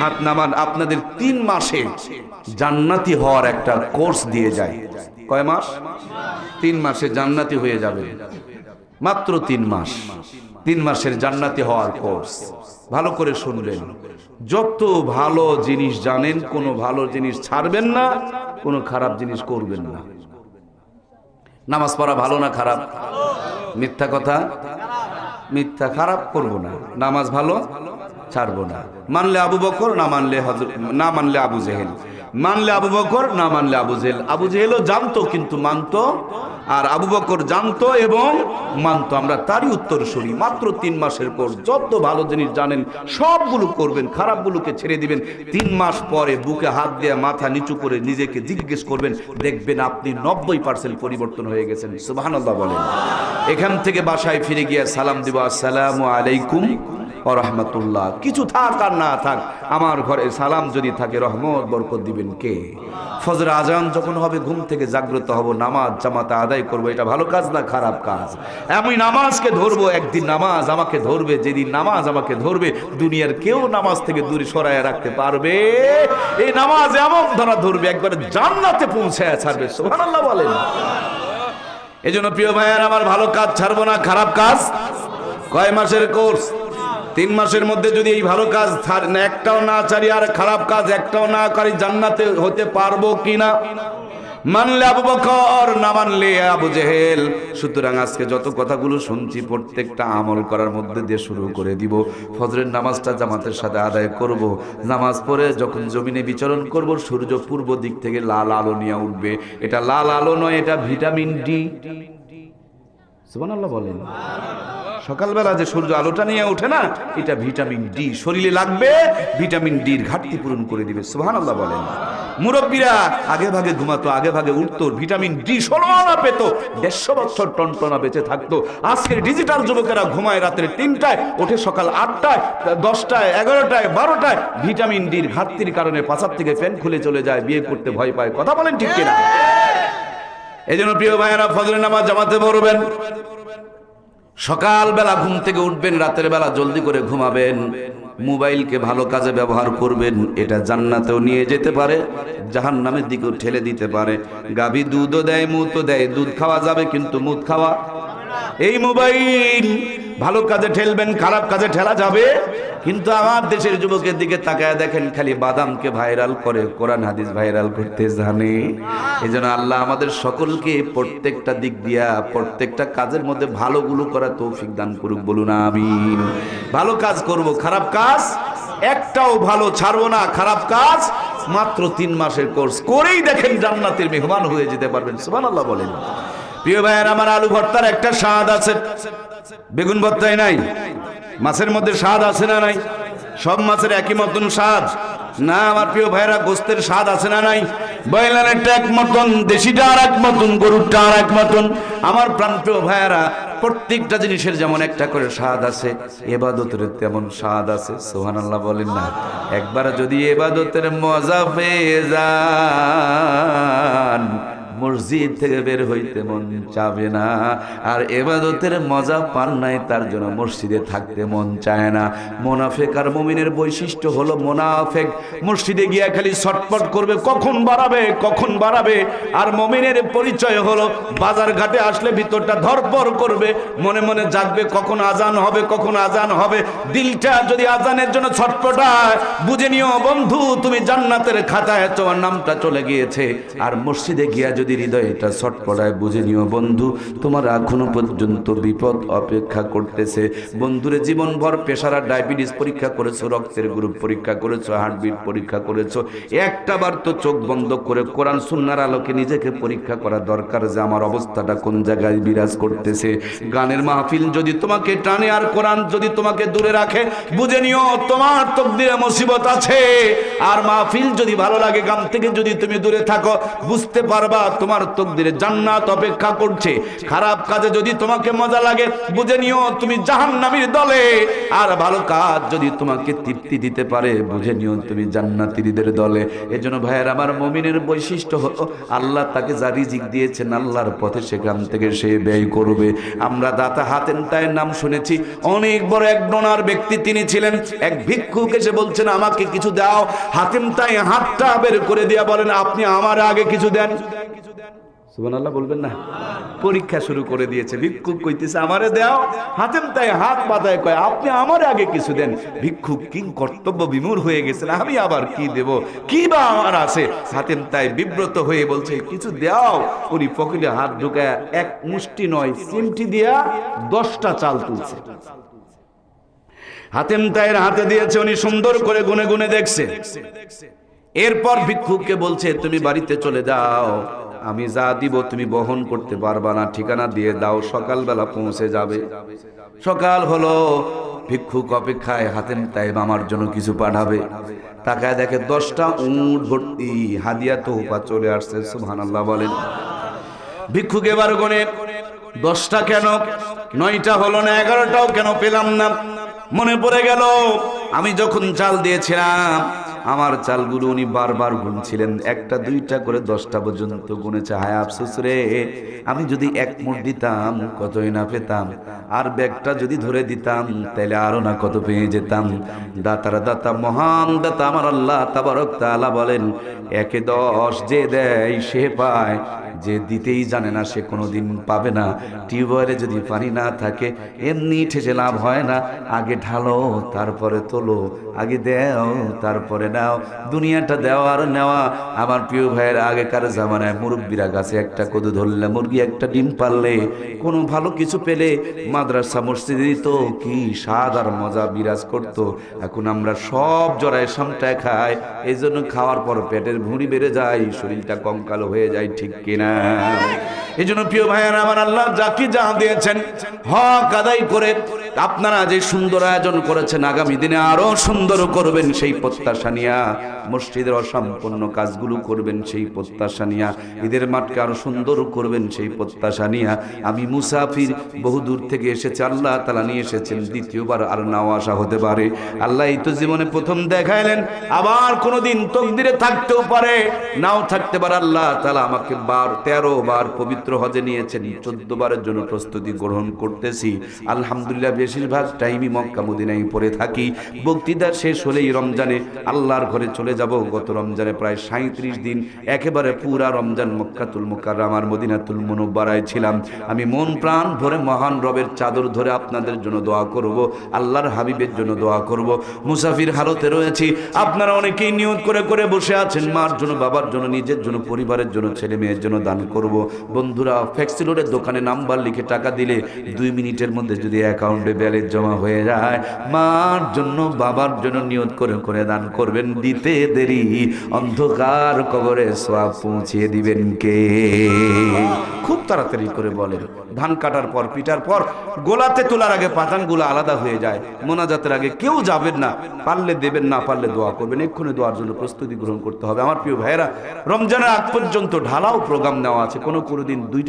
হাত নামান আপনাদের তিন মাসে জান্নাতি হওয়ার একটা কোর্স দিয়ে যায়। কয় মাস? তিন মাসে জান্নাতি হয়ে যাবে। মাত্র তিন মাস। তিন মাসের জান্নাতি হওয়ার কোর্স। ভালো করে শুনবেন। যত ভালো জিনিস জানেন, কোনো ভালো জিনিস ছাড়বেন না, কোনো খারাপ জিনিস করবেন না। নামাজ পড়া ভালো না খারাপ? মিথ্যা কথা? মিথ্যা খারাপ করব না। নামাজ ভালো? ছাড়বো না। মানলে আবু বকর, না মানলে না মানলে আবু জেহেল। মানলে আবু বকর, না মানলে আবু জেহেল। আবু জেহেলও জানতো কিন্তু মানতো, আর আবু বকর জানতো এবং মানতো। আমরা তারই উত্তর শুনি। মাত্র তিন মাসের পর যত ভালো জিনিস জানেন, সবগুলো করবেন, খারাপগুলোকে ছেড়ে দিবেন। তিন মাস পরে বুকে হাত দিয়ে মাথা নিচু করে নিজেকে জিজ্ঞেস করবেন, দেখবেন আপনি নব্বই পার্সেন্ট পরিবর্তন হয়ে গেছেন। সুবহানাল্লাহ বলেন। এখান থেকে বাসায় ফিরে গিয়ে সালাম দিব। আসসালামু আলাইকুম। ও রহমতুল্লাহ, কিছু থাক আর না থাক, আমার ঘরে সালাম যদি থাকে, রহমত বরকত দিবেন কে? ফজর আজান যখন হবে, ঘুম থেকে জাগ্রত হব, নামাজ জামাতে আদায় করব, এটা ভালো কাজ না খারাপ কাজ? আমি নামাজকে ধরবো, একদিন নামাজ আমাকে ধরবে, যেদিন নামাজ আমাকে ধরবে, দুনিয়ার কেউ নামাজ থেকে দূরে সরায় রাখতে পারবে? এই নামাজ এমন ধরা ধরবে, একবারে জান্নাতে পৌঁছায় ছাড়বে, সুবহানাল্লাহ বলেন। জন্য প্রিয় ভাইয়ার, আমার ভালো কাজ ছাড়বো না, খারাপ কাজ? কয় মাসের কোর্স? তিন মাসের মধ্যে যদি এই ভালো কাজ একটাও না ছাড়ি আর খারাপ কাজ একটাও না করি, জান্নাতে হতে পারব কিনা? মানলে আবু বকর, না মানলে আবু জেহেল। সুতরাং আজকে যত কথাগুলো শুনছি, প্রত্যেকটা আমল করার মধ্যে দিয়ে শুরু করে দিব। ফজরের নামাজটা জামাতের সাথে আদায় করব। নামাজ পড়ে যখন জমিনে বিচরণ করব, সূর্য পূর্ব দিক থেকে লাল আলো নিয়ে উঠবে। এটা লাল আলো নয়, এটা ভিটামিন ডি। সুবহানাল্লাহ বলেন। সকালবেলা যে সূর্য আলোটা নিয়ে ওঠে না এটা ভিটামিন ডি। শরীরে লাগবে ভিটামিন ডির ঘাটতি পূরণ করে দিবে সুবহানাল্লাহ বলেন। মুরব্বীরা আগে ভাগে ঘুমাতো আগে ভাগে উঠতো ভিটামিন ডি ষোলোনা পেত দেড়শো বছর টনটনা বেঁচে থাকতো। আজকের ডিজিটাল যুবকেরা ঘুমায় রাত্রে তিনটায় ওঠে সকাল আটটায় দশটায় এগারোটায় বারোটায় ভিটামিন ডির ঘাটতির কারণে পাশার থেকে ফ্যান খুলে চলে যায় বিয়ে করতে ভয় পায়। কথা বলেন ঠিক কিনা? এই জন্য প্রিয় ভাইয়েরা ফজরের নামাজ জামাতে পড়বেন। সকালবেলা ঘুম থেকে উঠবেন, রাতের বেলা জলদি করে ঘুমাবেন। মোবাইলকে ভালো কাজে ব্যবহার করবেন, এটা জান্নাতেও নিয়ে যেতে পারে জাহান নামের দিকেও ঠেলে দিতে পারে। গাভী দুধও দেয় মুতো দেয়, দুধ খাওয়া যাবে কিন্তু মুদ খাওয়া। এই মোবাইল ভালো কাজে ঠেলবেন, খারাপ কাজে ঠেলা যাবে। কিন্তু আমার দেশের যুবকের দিকে তাকায় দেখেন খালি বাদামকে ভাইরাল করে, কোরআন হাদিস ভাইরাল করতে জানে। এই জন্য আল্লাহ আমাদের সকলকে প্রত্যেকটা দিক দিয়া, প্রত্যেকটা কাজের মধ্যে ভালোগুলো করা তৌফিক দান করুক, বলুন আমি ভালো কাজ করব, খারাপ কাজ একটাও ভালো ছাড়বো না, খারাপ কাজ মাত্র তিন মাসের কোর্স করেই দেখেন জান্নাতের মেহমান হয়ে যেতে পারবেন, সুবহানাল্লাহ বলেন। প্রিয় ভাইয়ের, আমার আলু ভর্তার একটা স্বাদ আছে। বেগুন ভর্তায় নাই। মাছের মধ্যে স্বাদ আছে না নাই? সব মাছের একই মতন স্বাদ। না, আমার প্রিয় ভাইরা গোস্তের স্বাদ আছে না নাই? বয়লারেরটা এক মতন দেশিটা আর এক মতন গরুরটা আর এক মতন। আমার প্রাণ প্রিয় ভাইয়ারা, প্রত্যেকটা জিনিসের যেমন একটা করে স্বাদ আছে, এবাদতের তেমন স্বাদ আছে। সোহান আল্লাহ বলেন না। একবার যদি এবাদতের মজা পেয়ে যান মসজিদ থেকে বের হইতে মন চাবে না। আর এবাদতের মজা পান নাই, তার জন্য মসজিদে থাকতে মন চায় না। মোনাফেক আর মমিনের বৈশিষ্ট্য হলো মোনাফেক। মসজিদে গিয়া খালি ছটপট করবে, কখন বাড়াবে কখন বাড়াবে। আর মমিনের পরিচয় হলো, বাজার ঘাটে আসলে ভিতরটা ধরপর করবে, মনে মনে জাগবে, কখন আজান হবে, কখন আজান হবে। দিলটা যদি আজানের জন্য ছটপটায় বুঝে নিও, বন্ধু, তুমি জান্নাতের খাতায় তোমার নামটা চলে গিয়েছে। আর মসজিদে গিয়া যদি হৃদয়টা ছটপটায় বুঝে নিও, বন্ধু, তোমার এখনও পর্যন্ত বিপদ অপেক্ষা করতেছে। বন্ধুরে, জীবনভর প্রেশার আর ডায়াবেটিস পরীক্ষা করেছ, রক্তের গ্রুপ পরীক্ষা করেছ, হার্টবিট পরীক্ষা করেছ। একটা বার তো চোখ বন্ধ করে কোরআন, সুন্নার আলোকে নিজেকে পরীক্ষা করা দরকার যে আমার অবস্থাটা কোন জায়গায় বিরাজ করতেছে। গানের মাহফিল যদি তোমাকে টানে আর কোরআন যদি তোমাকে দূরে রাখে, বুঝে নিও, তোমার তকদিরে মুসিবত আছে। আর মাহফিল যদি ভালো লাগে, গান থেকে যদি তুমি দূরে থাকো, বুঝতে পারবা তোমার তকদিরে জান্নাত অপেক্ষা করছে। খারাপ কাজে যদি তোমাকে মজা লাগে, বুঝে নিও তুমি জাহান্নামীর দলে। আর ভালো কাজ যদি তোমাকে তৃপ্তি দিতে পারে, বুঝে নিও তুমি জান্নাতীদের দলে। এজন্য ভাইয়ের আমার মমিনের বৈশিষ্ট্য হলো, আল্লাহ তাকে যা রিজিক দিয়েছেন, আল্লাহর পথে সেখান থেকে সে ব্যয় করবে। আমরা দাতা হাতেন তায়ের নাম শুনেছি, অনেক বড় এক ডোনার ব্যক্তি তিনি ছিলেন। এক ভিক্ষুক এসে বলছেন, আমাকে কিছু দাও। হাতেম তাই হাতটা বের করে দিয়া বলেন, আপনি আমার আগে কিছু দেন। সুবহানাল্লাহ, বলবেন না। পরীক্ষা শুরু করে দিয়েছে, ভিক্ষুক কইতেছে, আমারে দাও, হাতেম তাই হাত পাতায় কয়, আপনি আমার আগে কিছু দেন। ভিক্ষুক কিং কর্তব্য বিমূর হয়ে গেছেন, আমি আবার কি দেব? কি বা আমার আছে? হাতেম তাই বিব্রত হয়ে বলছে, কিছু দাও? উনি পকেটে হাত ঢুকায় এক মুষ্টি নয়, চিমটি দিয়া দশটা চাল তুলছে। হাতেম তাইয়ের হাতে দিয়েছে, উনি সুন্দর করে গুনে গুনে দেখছে। এরপর ভিক্ষুককে বলছে, তুমি বাড়িতে চলে যাও। আমি যা দিব তুমি বহন করতে পারবা না। ঠিকানা দিয়ে দাও, সকালবেলা পৌঁছে যাবে। সকাল হলো, ভিক্ষুক অপেক্ষায় হাতেম তাই আমার জন্য কিছু পাঠাবে। তাকায় দেখে দশটা উঁট ভর্তি হাদিয়া তোহফা চলে আসছে, সুবহানাল্লাহ বলেন। ভিক্ষুক এবার গনে দশটা কেন? নয়টা হলো না, এগারোটাও কেন পেলাম না? মনে পড়ে গেল, আমি যখন চাল দিয়েছিলাম আমার চালগুলো উনি বারবার গুনছিলেন, একটা, দুইটা করে দশটা পর্যন্ত গুনেছে। হায় আফসোস রে, আমি যদি এক মুঠ দিতাম, কতই না পেতাম। আর ব্যাগটা যদি ধরে দিতাম, তাহলে আরও না কত পেয়ে যেতাম। দাতারা দাতা, মহান দাতা আমার আল্লাহ তাবারক তাআলা বলেন, একে দশ যে দেয়, সে পায়। যে দিতেই জানে না, সে কোনো কোনোদিন পাবে না। টিউবওয়েলে যদি পানি না থাকে, এমনি ঠেসে লাভ হয় না। আগে ঢালো, তারপরে তোলো, আগে দেও, তারপরে নাও। দুনিয়াটা দেওয়া আর নেওয়া। আমার প্রিয় ভাইয়ের, আগেকার জামানায় মুরব্বীরা গাছে একটা কদু ধরলে, মুরগি একটা ডিম পারলে কোনো ভালো কিছু পেলে মাদ্রাসা মসজিদে দিত। কি স্বাদ আর মজা বিরাজ করত। এখন আমরা সব জড়ায় সামটায় খাই। এই জন্য খাওয়ার পর পেটের ভুঁড়ি বেড়ে যায়, শরীরটা কঙ্কালো হয়ে যায়, ঠিক কিনা? এই জন্য প্রিয় ভাইয়েরা আমার আল্লাহ যাকে যা দিয়েছেন হক আদায় করে আপনারা যে সুন্দর আয়োজন করেছেন, আগামী দিনে আরও সুন্দর করবেন সেই প্রত্যাশা নিয়া মসজিদের অসম্পূর্ণ কাজগুলো করবেন সেই প্রত্যাশা নিয়া, ঈদের মাঠকে আরও সুন্দর করবেন সেই প্রত্যাশা নিয়া। আমি মুসাফির বহু দূর থেকে এসেছে, আল্লাহ তালা নিয়ে এসেছেন, দ্বিতীয়বার আর নাও আসা হতে পারে। আল্লাহ এই তো জীবনে প্রথম দেখাইলেন, আবার কোনোদিন তকদিরে থাকতেও পারে, নাও থাকতে পারে। আল্লাহ তালা আমাকে বার, তেরো বার পবিত্র হজে নিয়েছেন, চোদ্দ বারের জন্য প্রস্তুতি গ্রহণ করতেছি। আলহামদুলিল্লাহ বেশিরভাগ টাইমই মক্কা মদিনায় পড়ে থাকি। বক্তৃতা শেষ হলেই রমজানে আল্লাহর ঘরে চলে যাব। গত রমজানে প্রায় সাঁত্রিশ দিন একেবারে পুরা রমজান মক্কাতুল মুকাররামার মদিনাতুল মুনব্বারায় ছিলাম। আমি মন প্রাণ ভরে মহান রবের চাদর ধরে আপনাদের জন্য দোয়া করব, আল্লাহর হাবিবের জন্য দোয়া করব। মুসাফির হালতে রয়েছি। আপনারা অনেকেই নিয়ত করে করে বসে আছেন। মার জন্য, বাবার জন্য, নিজের জন্য, পরিবারের জন্য, ছেলে মেয়ের জন্য দান করব। বন্ধুরা, ফ্যাক্সিলোডের দোকানে নাম্বার লিখে টাকা দিলে দুই মিনিটের মধ্যে যদি অ্যাকাউন্টে ব্যালেন্স জমা হয়ে যায়। মার জন্য, বাবার জন্য নিয়ত করে করে দান করবেন, দিতে দেরি। অন্ধকার কবরে সব পৌঁছিয়ে দিবেন কে? খুব তাড়াতাড়ি করে বলেন, ধান কাটার পর, পিটার পর, গোলাতে তোলার আগে পাতানগুলো আলাদা হয়ে যায়। মোনাজাতের আগে কেউ যাবেন না। পারলে দেবেন, না পারলে দোয়া করবেন। এক্ষুনি দোয়ার জন্য প্রস্তুতি গ্রহণ করতে হবে। আমার প্রিয় ভাইয়েরা, রমজানের আগ পর্যন্ত ঢালাও প্রোগ্রাম নেওয়া আছে। কোনো কোনো দিন দুইটা